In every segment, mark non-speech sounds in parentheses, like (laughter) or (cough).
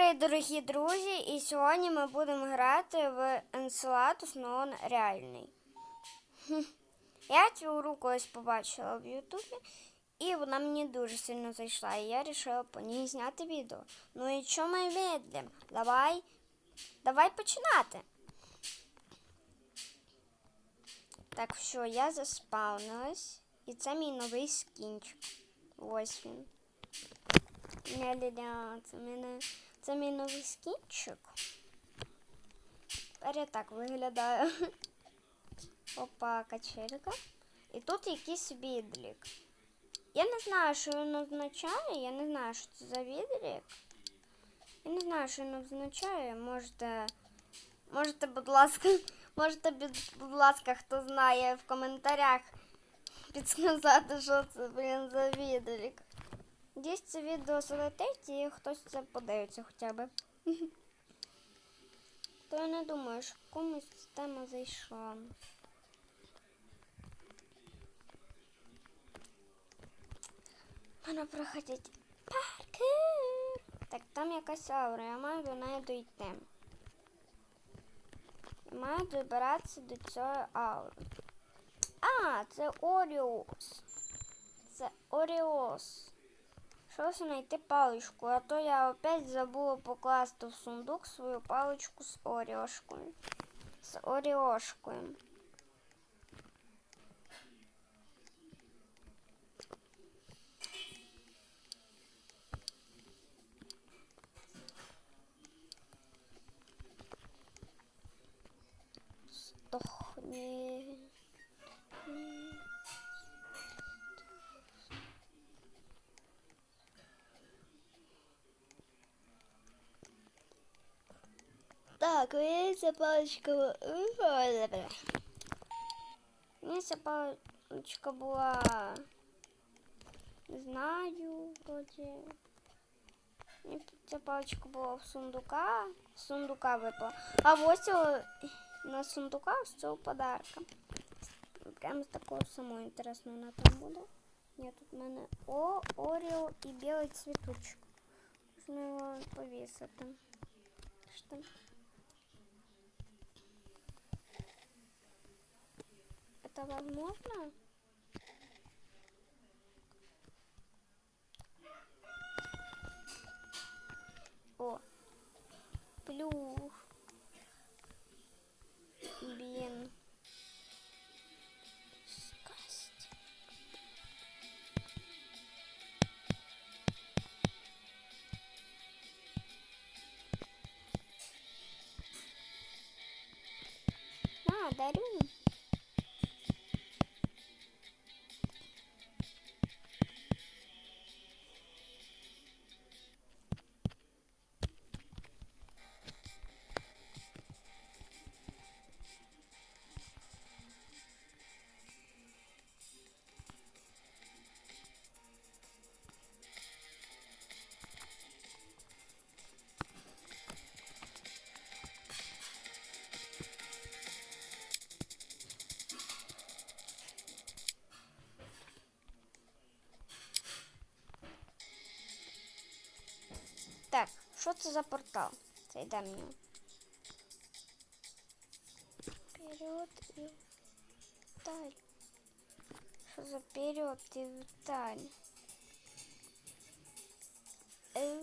привіт, дорогі друзі! І сьогодні ми будемо грати в Enceladus, но он реальний. (laughs) Я цю гру колись побачила в Ютубі, і вона мені дуже сильно зайшла, і я вирішила по ній зняти відео. Ну і що ми відлім? Давай, давай починати. Так, що, я заспавнилась, і це мій новий скінчик. Ось він. Ля-ля-ля, це мене. Це мій новий скінчик. Тепер я так виглядаю. (laughs) Опа, качелька. І тут якийсь відлік. Я не знаю, що він означає. Я не знаю, що це за відлік. Я не знаю, що він означає. Можете. Можете, будь ласка, (laughs) можете, будь- будь ласка, хто знає в коментарях (laughs) підсказати, що це, блін, за відлік. Десь це відео залетить і хтось це подивиться хоча б. То я не думаю, що комусь тема зайшла. Мене проходять паркер. Так, там якась аура, я маю до неї дойти. Я маю добиратися до цієї аури. А, це Оріус. Це Оріос. Що знайти паличку, а то я опять забула покласти в сундук свою паличку з орішкою. З орішкою. Сдохни. Так, мені ця паличка. Мені ця паличка була. Не знаю, вроді. Мені ця паличка була в сундука. З сундука випала. А ось цього- на сундука з цього подарка. Прямо з такого самого інтересного вона там буде. Ні, тут в мене О, Оріо і білий цвіточок. Можна його повісити. Що Это возможно? О, плюх. Блин. Скасть. На, дарю. Так, що це за портал? Це йде мені. Вперед і вдаль. Що за вперед і вдаль? Е?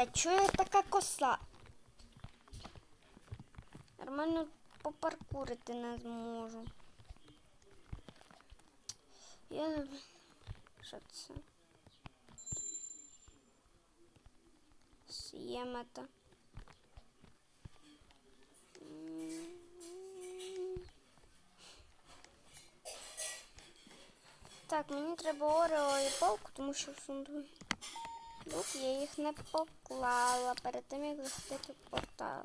Та чого я така коса? Нормально попаркурити не зможу. Я... Що це? С'ємета. Так, мені треба Орео і палку, тому що в сундук я їх не поклала перед тим, як захистити портал.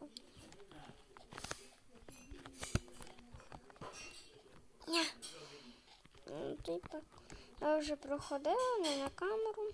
Ня. Ну, я вже проходила не на камеру.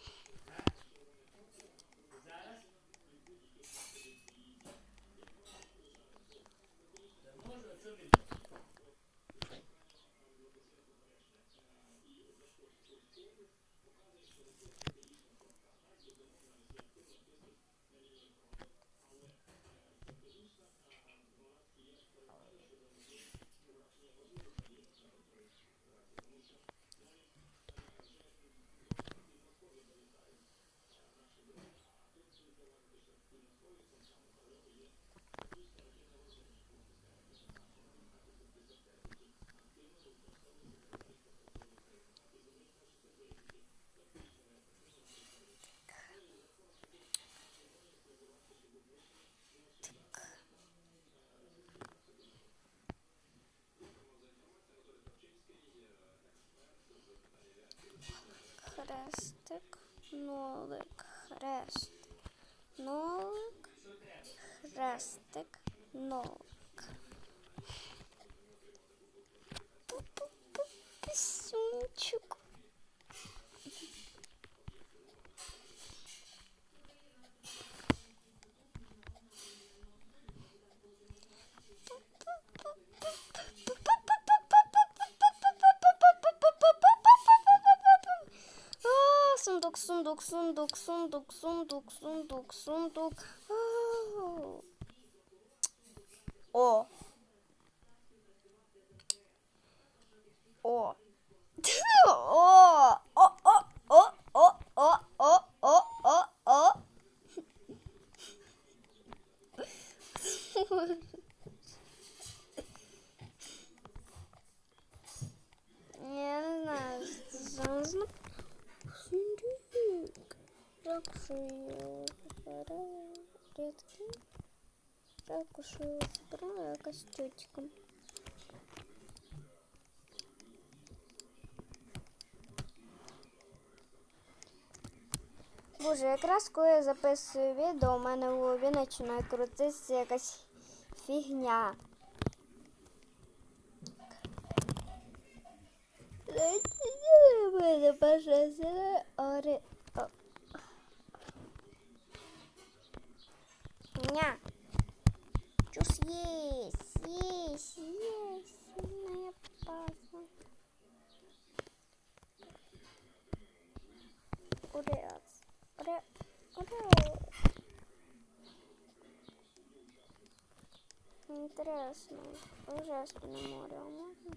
Хрестик, нолик, хрест, нолик, хрестик, нолик. Сундук, сундук. Ау. О. О. О. О, о, о, о, о, о, о, о, о. (laughs) Ракушую збираю якась тютька. Боже, якраз коли я записую відео, у мене в голові починає крутитися якась фігня. Мене. Страшно. Ужасно море. А можно?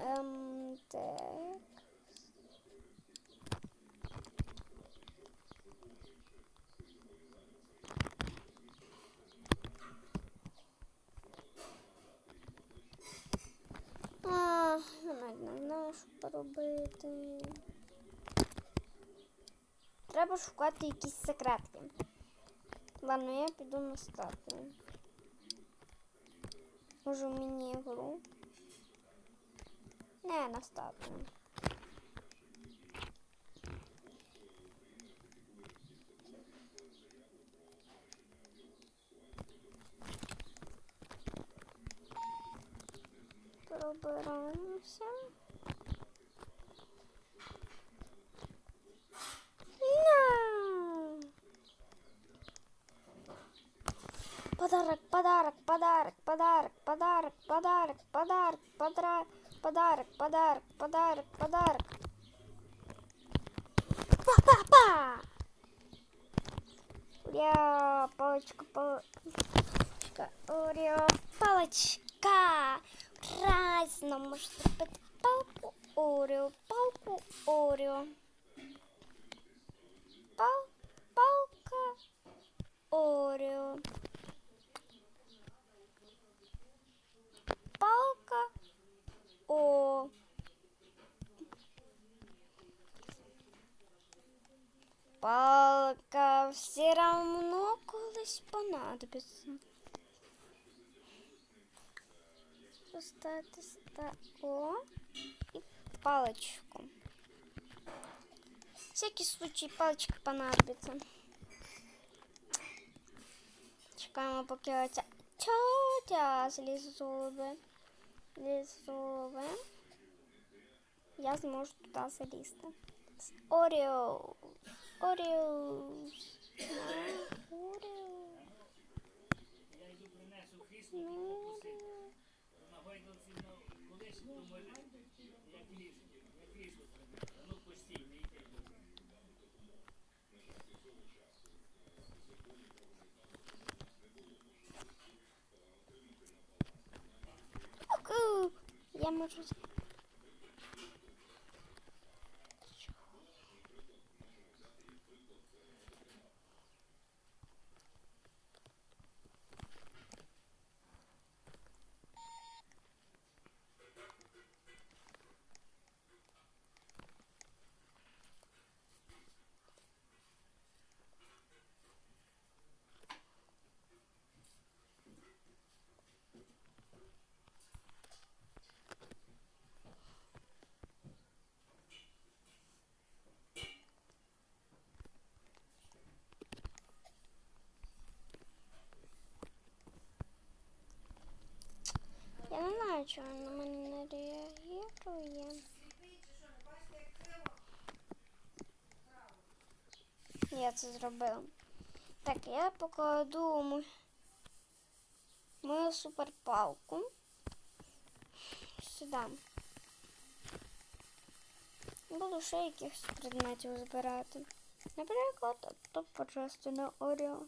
Эм, так. А, ну нагнав нашу поробити. Треба шукати якісь секретки. Ладно, я піду на статую. Може мені гру? Не, на статую. Пробираємося. Подарок, подарок, подарок, подарок, подарок, подарок, подарок, подарок, подарок, подарок, подарок, подарок. Па-па-па! Ура, палочка, палочка, ура, палочка! Разно, может быть, палку, ура, палку, ура. Пал, палка, ура. О. Палка все равно колись понадобится. Поставити О и палочку. Всякий случай палочка понадобится. Чекаємо, поки оця тьотя злізуби. Злізуби. Я зможу туди залізти. Орео. Орео. Орео. Я йду Я знаю, на мене не реагує. Я це зробила. Так, я покладу мо- мою суперпалку сюди. Буду ще якихось предметів збирати. Наприклад, то просто на Оріо.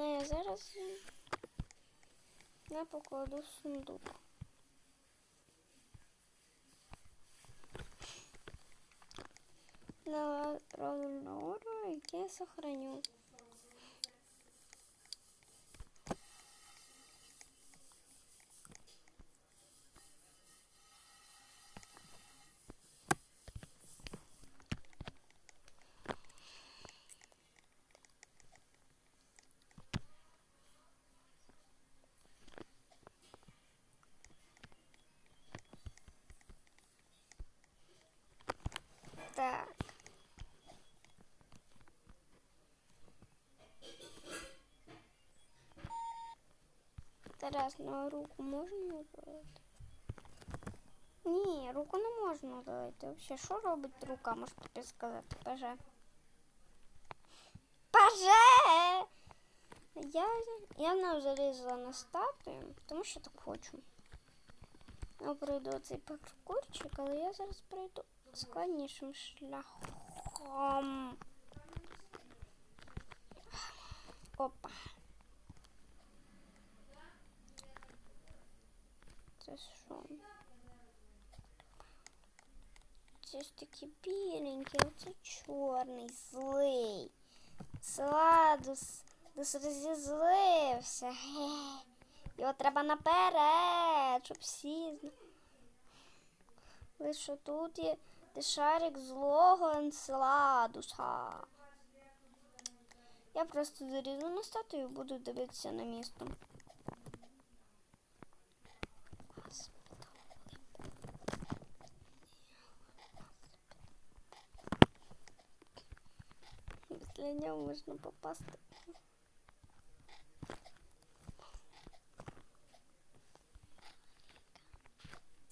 Не, я зараз я покладу в сундук. На ровно яке я сохраню. Так. Тарас, на руку можна удалити? Ні, руку не можна удалити. Вообще, що робить рука, можеш тобі сказати? Паже. Паже! Я, я не залізла на статую, тому що так хочу. Я пройду цей паркурчик, але я зараз пройду складнішим шляхом. Опа. Це що? Це ж такі біленькі, а це чорний, злий. Сладус, дус розізлився. Його треба наперед, щоб всі знали. Лише тут є де шарик злого Енцеладуса. Я просто зарізу на статую і буду дивитися на місто. Після нього можна попасти.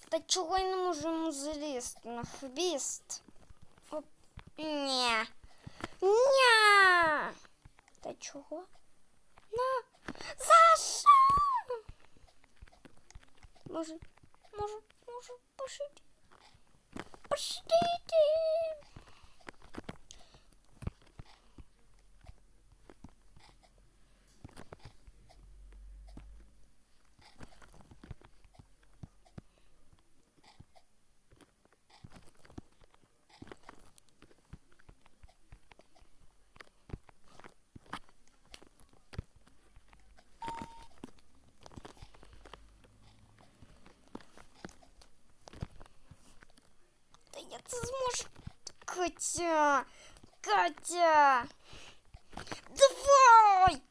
Та чого я не можу йому залізти на хвіст? Оп. Ні. Ня. Та чого? На. За що? Може, може, я це зможу. Катя! Катя! Давай!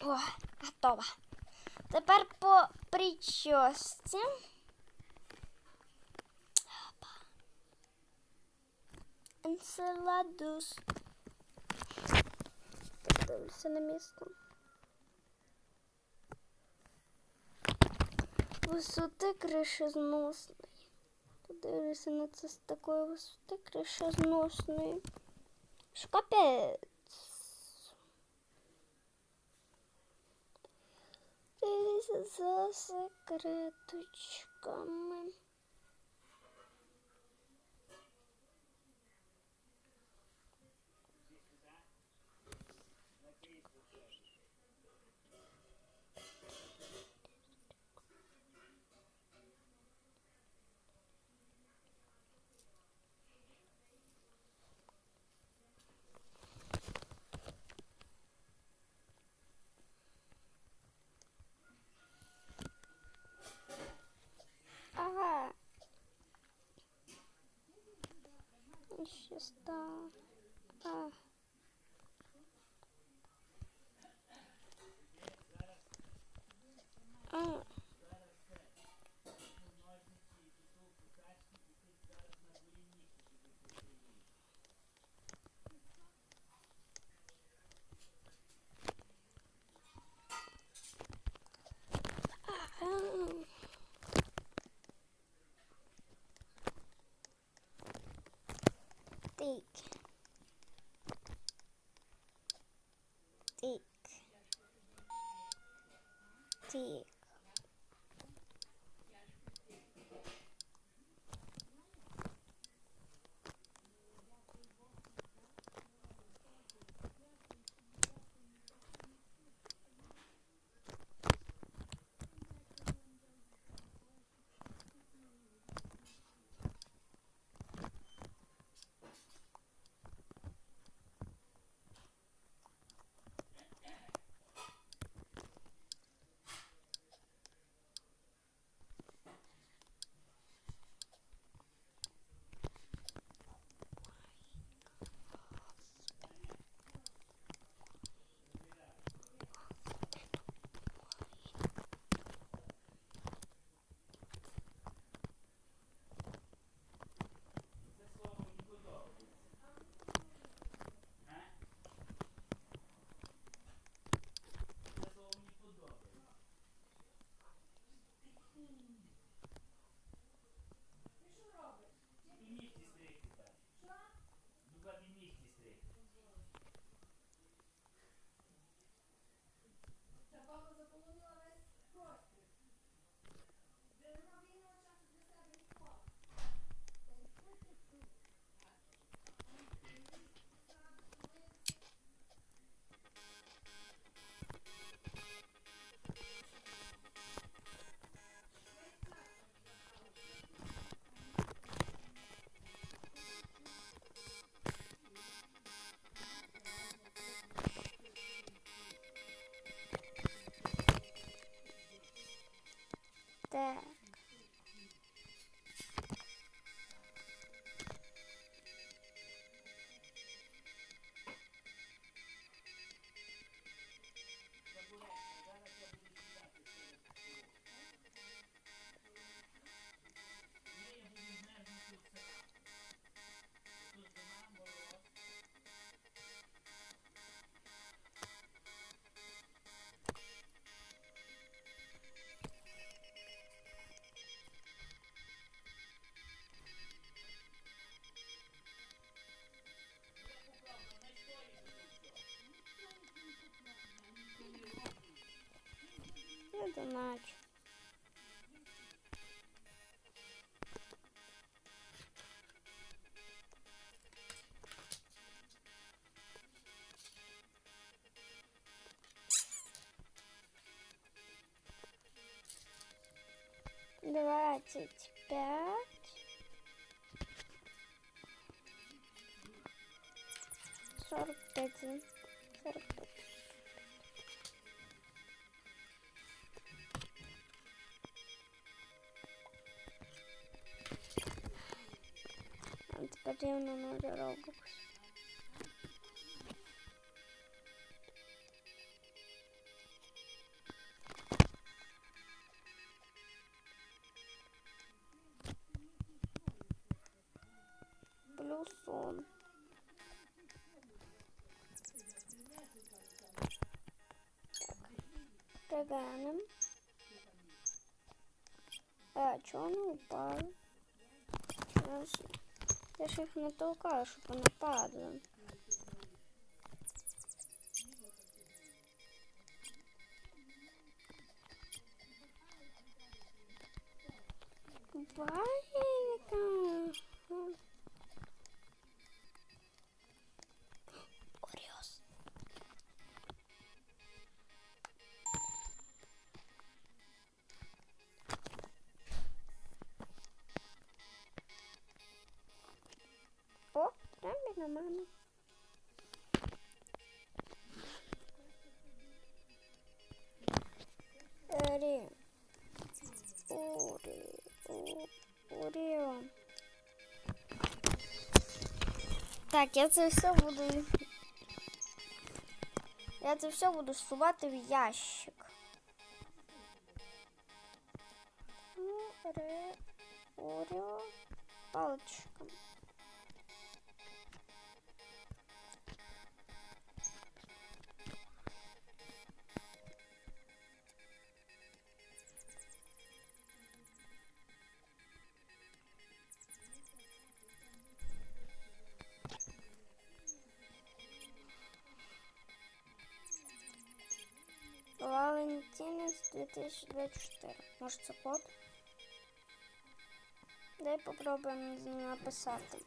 О, готова. Тепер по прическі. Опа. Енцеладус. Так, дивлюся на місто. Висоти кришезносної. Подивлюся на це з такої висоти кришезносної. Що капець. Дивіться за секреточками. 좋겠다. Я доначу. Двадцать пять. Сорок пять. Сорок пять. Потрібно на Robux. Плюсон. Приганем. А, чого не упали? Я ж, я ж їх не толкаю, щоб падали. Так, я це все буду. Я це все буду сувати в ящик. Оре. Оріо. Паличками. Валентинець 2024. Може це код? Дай попробуємо з ним написати.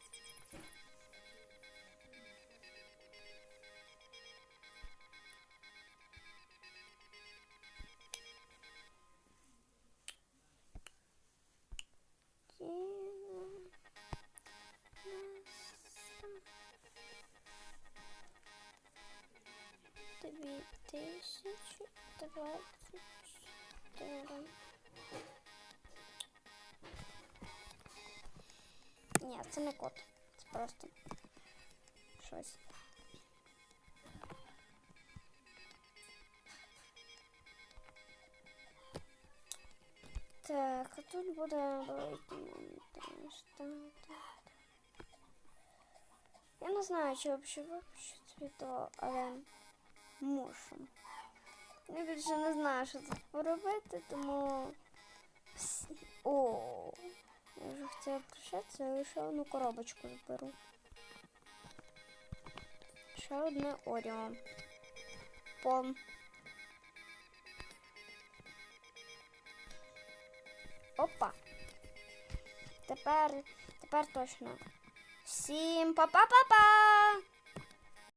Дві тисячі двадцять Це не код. Це просто щось. Так, а тут буде. Я не знаю, чи взагалі виключити відео, але мушу. Я більше не знаю, що тут поробити, тому. О, я вже хотіла прощатися, але ще одну коробочку зберу. Ще одне Оріо. Пом. Опа. Тепер, тепер точно. Всім па-па-па-па!